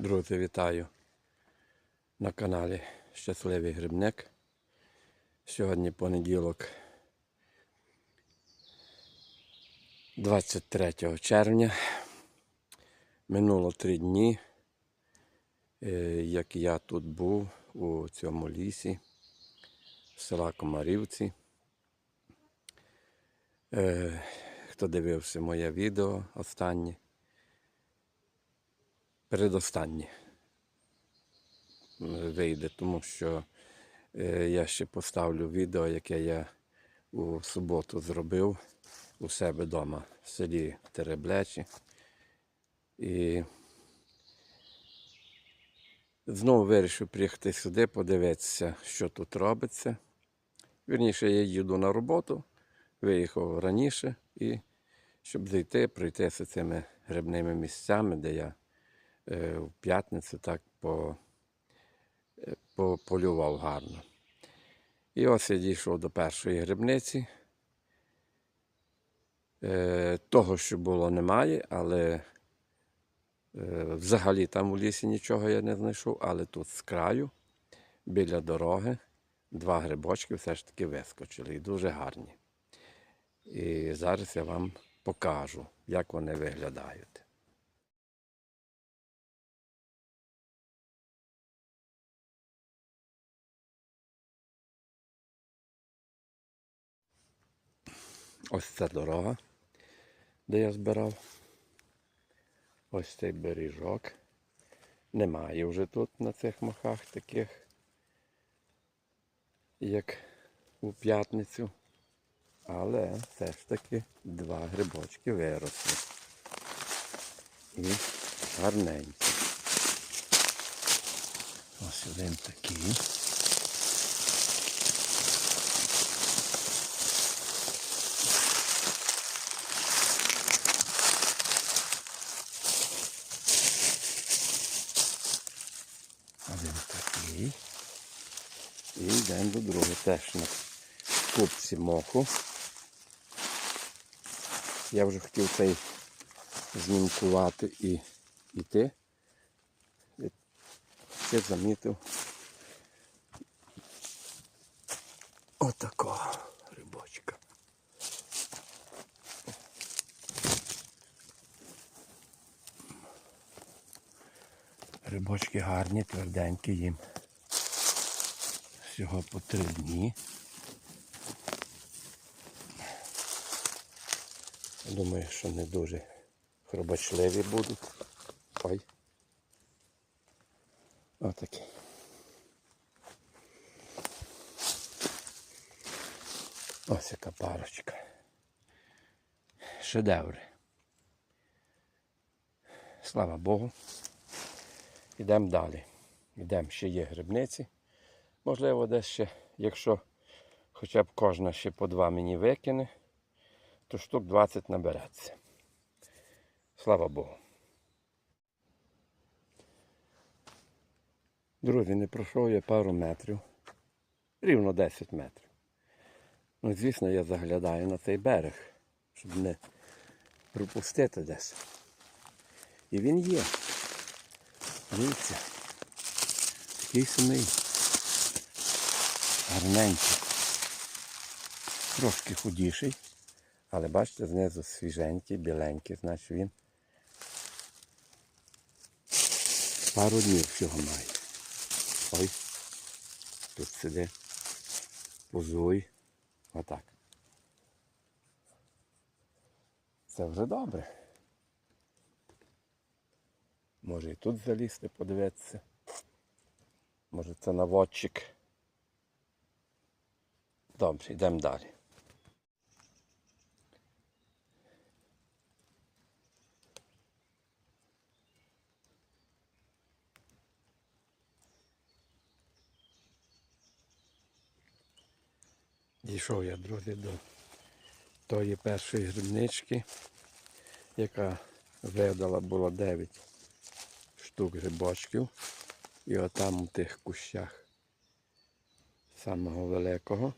Друзі, вітаю на каналі Щасливий Грибник. Сьогодні понеділок, 23 червня. Минуло три дні, е, як я тут був у цьому лісі села Комарівці. Е, Хто дивився моє відео останнє, передостаннє вийде, тому що е, я ще поставлю відео, яке я у суботу зробив у себе вдома в селі Тереблечі. І знову вирішив приїхати сюди, подивитися, що тут робиться. Вірніше, я їду на роботу, виїхав раніше, і щоб зайти, пройтися цими грибними місцями, де я в п'ятницю так по, е, по, полював гарно. І ось я дійшов до першої грибниці. Е, того, що було, немає, але е, взагалі там у лісі нічого я не знайшов, але тут з краю, біля дороги, два грибочки все ж таки вискочили і дуже гарні. І зараз я вам покажу, як вони виглядають. Ось ця дорога, де я збирав. Ось цей бережок. Немає вже тут на цих махах таких, як у п'ятницю. Але все ж таки два грибочки виросли. І гарненькі. Ось один такий. Один такий. До другого теж на купці моху. Я вже хотів цей знімкувати і йти. Ще замітив отакого рибочка. Рибочки гарні, тверденькі їм. Всього по три дні. Думаю, що не дуже хробачливі будуть. Ой. Отакі. Ось яка парочка. Шедеври. Слава Богу. Йдемо далі. Йдемо, ще є грибниці. Можливо, десь ще, якщо хоча б кожна ще по два мені викине, то штук 20 набереться. Слава Богу. Друзі, не пройшов я пару метрів. Рівно 10 метрів. Ну, звісно, я заглядаю на цей берег, щоб не пропустити десь. І він є. Дивіться. Такий самий. Гарненький. Трошки худіший. Але бачите, знизу свіженький, біленький, значить він пару днів всього має. Ой, тут сиди, позуй. Отак. Це вже добре. Може і тут залізти, подивитися. Може це наводчик. Добре, йдемо далі. Дійшов я, друзі, до тої першої грибнички, яка видала було 9 штук грибочків. І отам у тих кущах самого великого.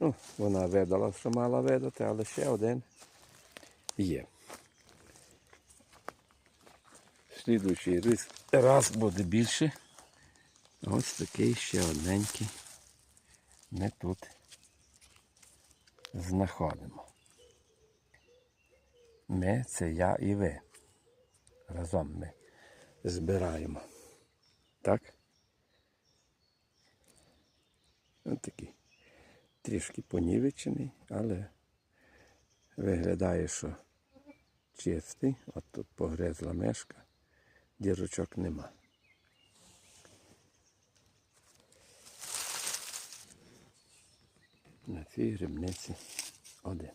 Ну, вона видала, що мала видати, але ще один є. слідуючий рис раз буде більше. Ось такий ще одненький. Ми тут знаходимо. Ми це я і ви. Разом ми збираємо. Так? Ось такий. Трішки понівечений, але виглядає, що чистий. От тут погризла мешка, дірочок нема. На цій грибниці один.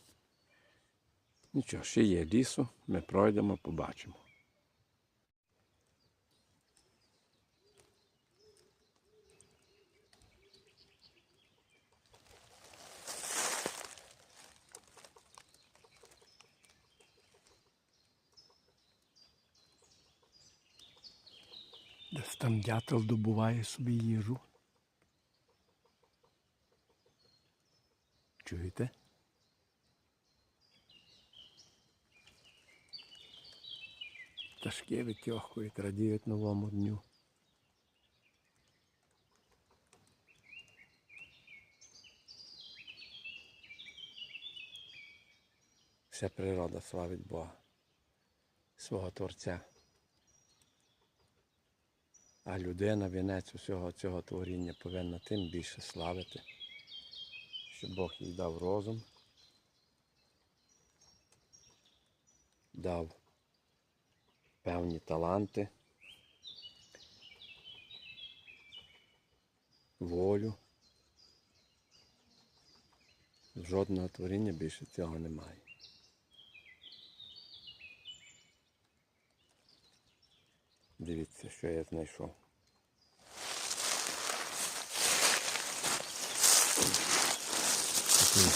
Нічого, ще є лісу, ми пройдемо, побачимо. Десь там дятел добуває собі їжу. Чуєте? Пташки витьохують, радіють новому дню. Вся природа славить Бога, свого Творця. А людина, вінець усього цього творіння повинна тим більше славити, що Бог їй дав розум, дав певні таланти, волю. Жодного творіння більше цього немає. Дивіться, що я знайшов. Такий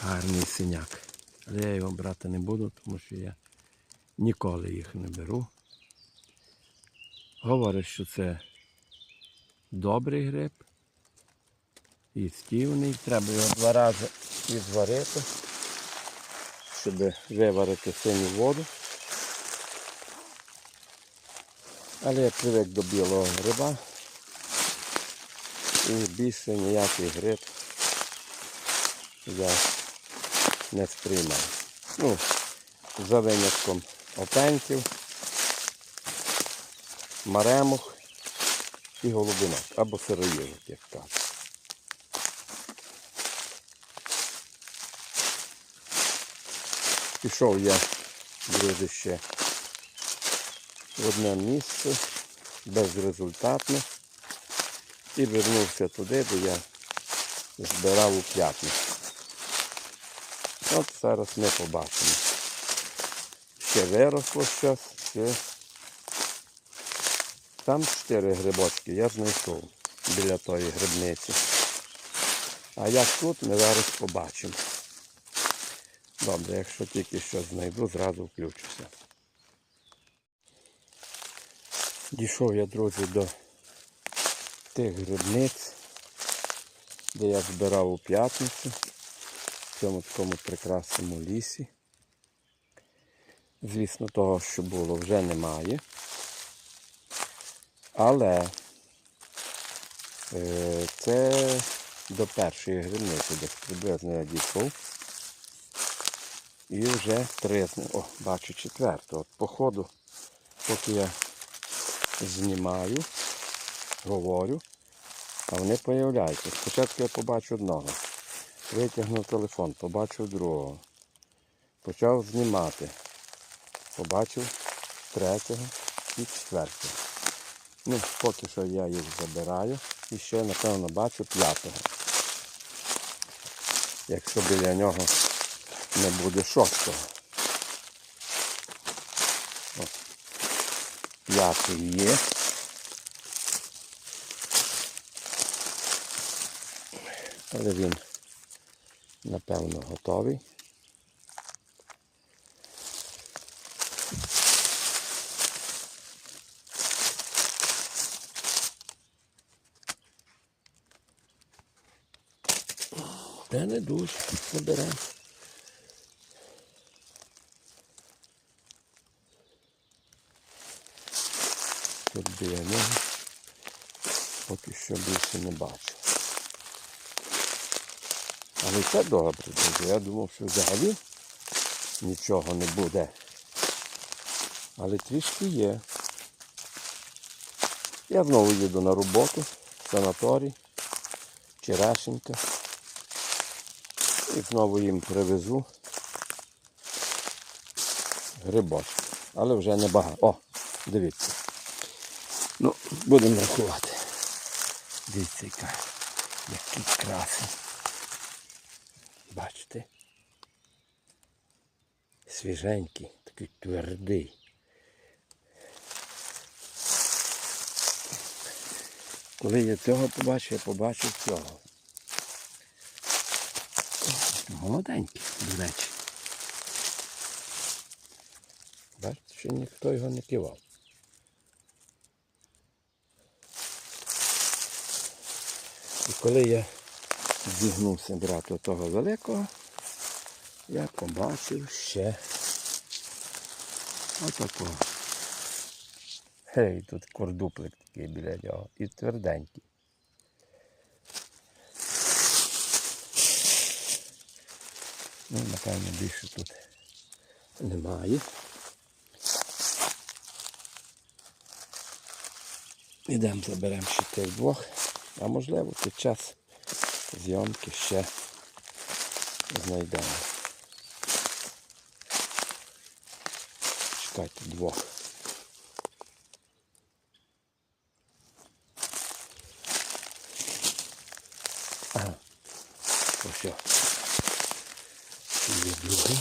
гарний синяк. Але я його брати не буду, тому що я ніколи їх не беру. Говорять, що це добрий гриб. Їстівний. Треба його два рази відварити, щоб виварити синю воду. Але я привик до білого гриба і більше ніякий гриб я не сприймаю. Ну, за винятком опеньків, маремух і голубинок або сироїжок, як кажуть. Пішов я, друзі, ще в одне місце безрезультатно і вернувся туди, де я збирав у п'ятницю. От зараз ми побачимо. Ще виросло щось, ще там чотири грибочки я знайшов біля тої грибниці. А як тут, ми зараз побачимо. Добре, якщо тільки щось знайду, зразу включуся. Дійшов я, друзі, до тих грибниць, де я збирав у п'ятницю, в цьому такому прекрасному лісі. Звісно, того, що було, вже немає. Але е, це до першої грибниці, десь приблизно я дійшов. І вже три, о, бачу четверту. От по ходу, поки я знімаю, говорю, а вони появляються. Спочатку я побачу одного. Витягнув телефон, побачив другого. Почав знімати. Побачив третього і четвертого. Ну, поки що я їх забираю. І ще, напевно, бачу п'ятого. Якщо біля нього не буде шостого. П'ятий є. Але він, напевно, готовий. Та не дуже наберемо. Тут біля нього. Поки що більше не бачу. Але це добре. Я думав, що взагалі нічого не буде. Але трішки є. Я знову їду на роботу, в санаторій, Черешенька. І знову їм привезу грибочки. Але вже небагато. О, дивіться. Будемо рахувати. Дивіться, яка, який красень. Бачите? Свіженький, такий твердий. Коли я цього побачив, я побачив цього. Молоденький, до речі. Бачите, що ніхто його не кивав. І коли я зігнувся брати того великого, я побачив ще отакого. Гей, тут кордуплик такий біля нього. І тверденький. Ну, напевно, більше тут немає. Ідемо заберемо ще тих двох, а можливо під час зйомки ще знайдемо. Чекайте двох. Ага. Ось. Є другий.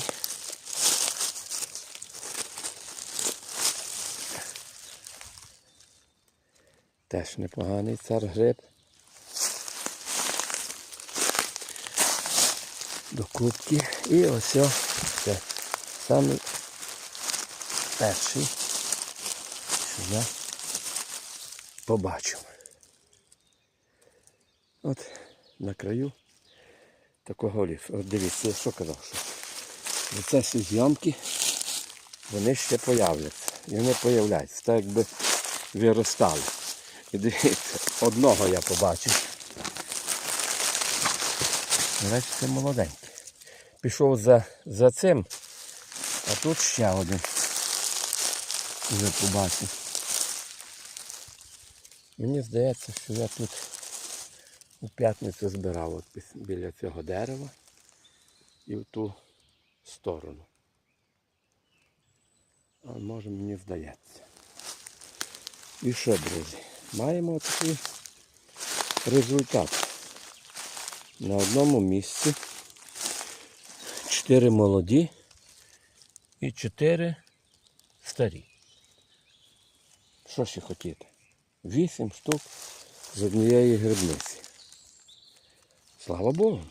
Теж непоганий цар гриб. Кубки. І ось це самий перший, що я побачив. От на краю такого лісу. От дивіться, я що казав, що в процесі зйомки вони ще появляться. І вони появляються, так якби виростали. І дивіться, одного я побачив. До це молоденький. Пішов за, за цим, а тут ще один. Вже побачив. Мені здається, що я тут у п'ятницю збирав от біля цього дерева і в ту сторону. А може мені здається. І що, друзі? Маємо такий результат. На одному місці чотири молоді і чотири старі. Що ще хотіти? Вісім штук з однієї грибниці. Слава Богу.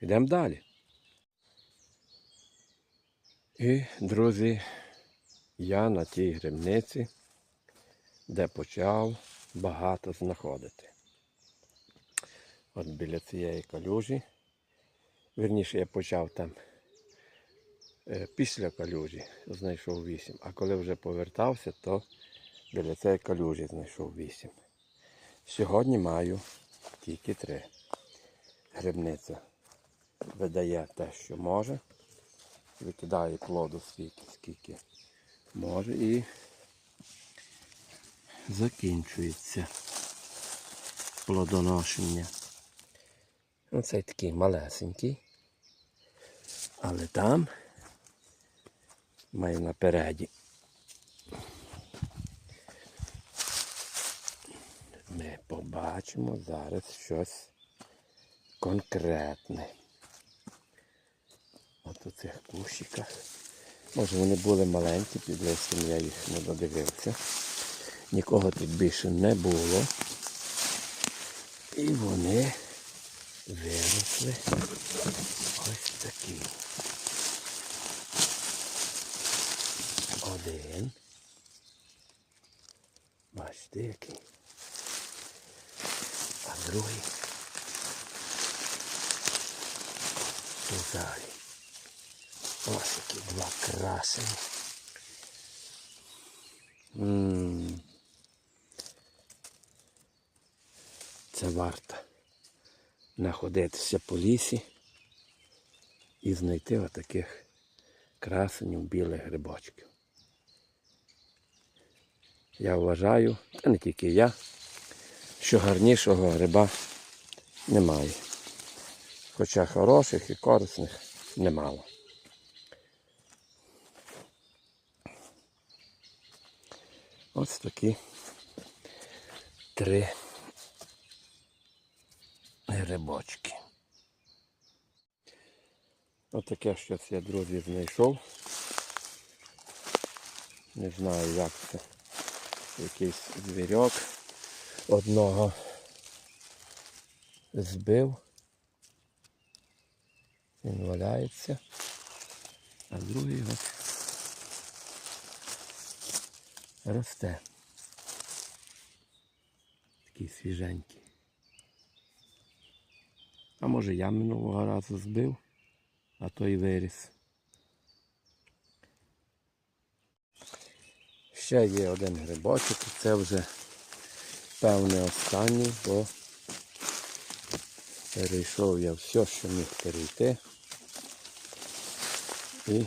Йдемо далі. І, друзі, я на тій грибниці, де почав багато знаходити. От біля цієї калюжі. Вірніше я почав там е, після калюжі знайшов вісім. А коли вже повертався, то біля цієї калюжі знайшов вісім. Сьогодні маю тільки три. Грибниця видає те, що може. Викидає плоду скільки, скільки може і закінчується плодоношення. Оцей такий малесенький. Але там має напереді. Ми побачимо зараз щось конкретне. От у цих кущиках. Може вони були маленькі, під листям я їх не додивився. Нікого тут більше не було. І вони виросли ось такий. Один. Бачите який. А другий. Тут далі. Ось такі два красені. Це варта находитися по лісі і знайти отаких красенів білих грибочків. Я вважаю, та не тільки я, що гарнішого гриба немає. Хоча хороших і корисних немало. Ось такі три грибочки. Отаке щось я, друзі, знайшов. Не знаю, як це. Якийсь звірок. Одного збив. Він валяється. А другий ось росте. Такий свіженький. А може я минулого разу збив, а той виріс. Ще є один грибочок, і це вже певне останній, бо перейшов я все, що міг перейти. І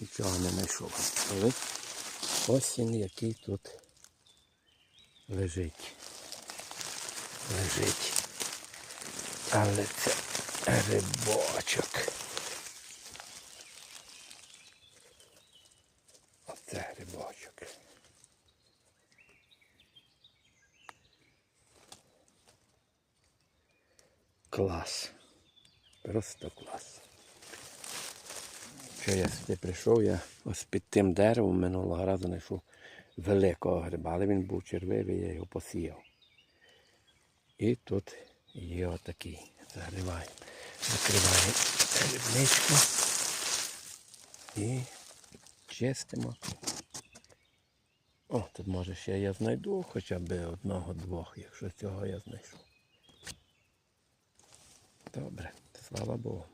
нічого не знайшов. Але ось він який тут лежить. Лежить. Але це грибочок. Оце грибочок. Клас. Просто клас. Що я сюди прийшов, я ось під тим деревом минулого разу знайшов великого гриба, але він був червивий, я його посіяв. І тут є отакий. Загриваємо. Закриваємо грибничку і чистимо. О, тут може ще я знайду хоча б одного-двох, якщо цього я знайшов. Добре, слава Богу.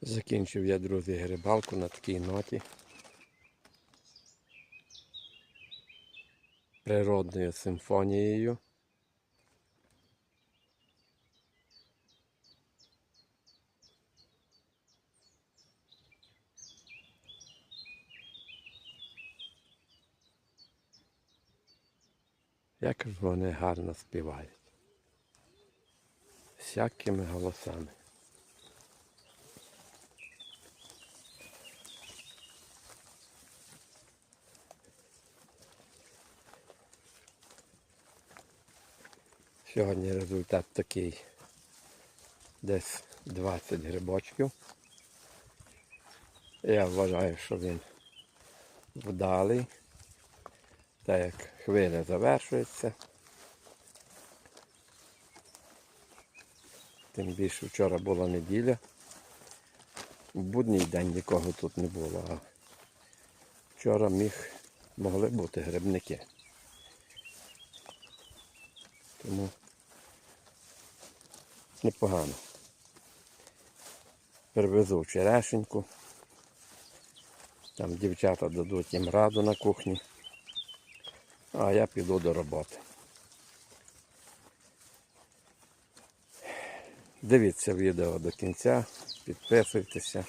Закінчив я, друзі, грибалку на такій ноті. Природною симфонією. Як ж вони гарно співають. Всякими голосами. Сьогодні результат такий. Десь 20 грибочків. Я вважаю, що він вдалий. Так як хвиля завершується. Тим більше вчора була неділя. В будній день нікого тут не було, а вчора міг, могли бути грибники. Тому непогано. Привезу черешеньку. Там дівчата дадуть їм раду на кухні. А я піду до роботи. Дивіться відео до кінця, підписуйтеся.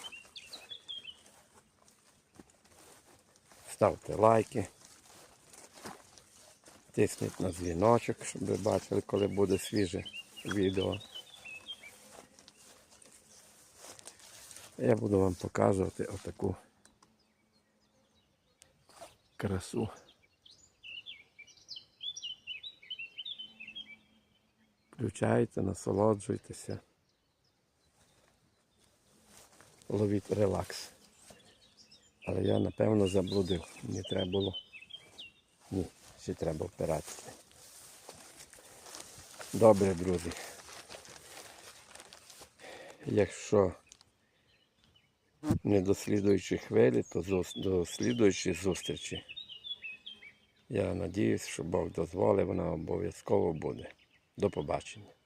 Ставте лайки. Тисніть на дзвіночок, щоб ви бачили, коли буде свіже відео. Я буду вам показувати отаку красу. Включайте, насолоджуйтеся. Ловіть релакс. Але я напевно заблудив. Мені треба було. Ні, ще треба впиратися. Добре, друзі. Якщо не до слідуючої хвилі, то до слідуючої зустрічі. Я надіюсь, що Бог дозволить, вона обов'язково буде. До побачення.